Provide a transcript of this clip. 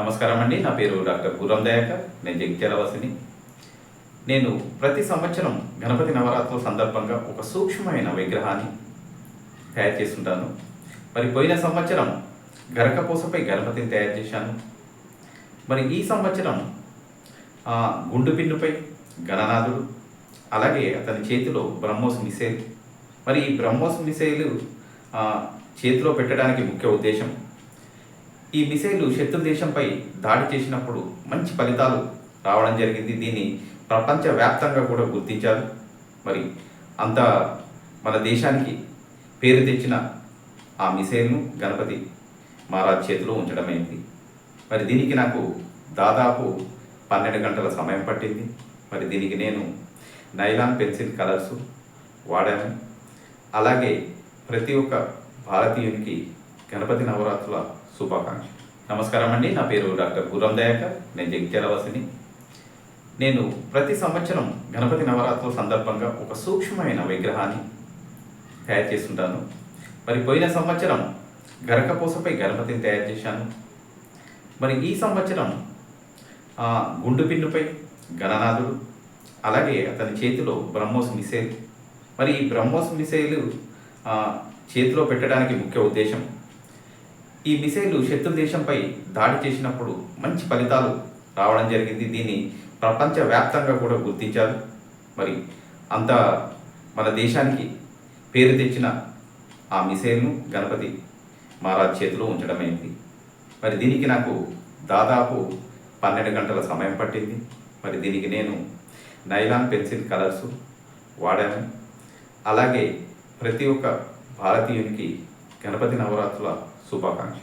నమస్కారం అండి. నా పేరు డాక్టర్ గురం దయాకర్. నేను జగిత్యాలవాసిని నేను ప్రతి సంవత్సరం గణపతి నవరాత్రుల సందర్భంగా ఒక సూక్ష్మమైన విగ్రహాన్ని తయారు చేస్తుంటాను. మరి పోయిన సంవత్సరం గరకపోసపై గణపతిని తయారు చేశాను. మరి ఈ సంవత్సరం గుండు పిండుపై గణనాథుడు అలాగే అతని చేతిలో బ్రహ్మోస్ మిసైల్ మరి ఈ బ్రహ్మోస్ మిసైల్ చేతిలో పెట్టడానికి ముఖ్య ఉద్దేశం ఈ మిసైలు శత్రు దేశంపై దాడి చేసినప్పుడు మంచి ఫలితాలు రావడం జరిగింది. దీన్ని ప్రపంచవ్యాప్తంగా కూడా గుర్తించారు. మరి అంత మన దేశానికి పేరు తెచ్చిన ఆ మిసైల్ను గణపతి మహారాజ్ చేతిలో ఉంచడమైంది మరి దీనికి నాకు దాదాపు పన్నెండు గంటల సమయం పట్టింది. మరి దీనికి నేను నైలాన్ పెన్సిల్ కలర్స్ వాడాను. అలాగే ప్రతి ఒక్క భారతీయునికి గణపతి నవరాత్రుల శుభాకాంక్ష నమస్కారం అండి నా పేరు డాక్టర్ గురం దయాకర్. నేను జగిత్యాలవాసిని. నేను ప్రతి సంవత్సరం గణపతి నవరాత్రుల సందర్భంగా ఒక సూక్ష్మమైన విగ్రహాన్ని తయారు చేస్తుంటాను. మరి పోయిన సంవత్సరం గరకపోసపై గణపతిని తయారు చేశాను. మరి ఈ సంవత్సరం గుండు పిన్నుపై గణనాథుడు అలాగే అతని చేతిలో బ్రహ్మోస్ మిసైల్. మరి ఈ బ్రహ్మోస్ మిసైల్ చేతిలో పెట్టడానికి ముఖ్య ఉద్దేశం ఈ మిసైలు శత్రు దేశంపై దాడి చేసినప్పుడు మంచి ఫలితాలు రావడం జరిగింది. దీన్ని ప్రపంచవ్యాప్తంగా కూడా గుర్తించారు. మరి అంత మన దేశానికి పేరు తెచ్చిన ఆ మిసైల్ను గణపతి మహారాజ్ చేతిలో ఉంచడమైంది. మరి దీనికి నాకు దాదాపు పన్నెండు గంటల సమయం పట్టింది. మరి దీనికి నేను నైలాన్ పెన్సిల్ కలర్స్ వాడాను. అలాగే ప్రతి ఒక్క భారతీయునికి గణపతి నవరాత్రుల Suwałkami.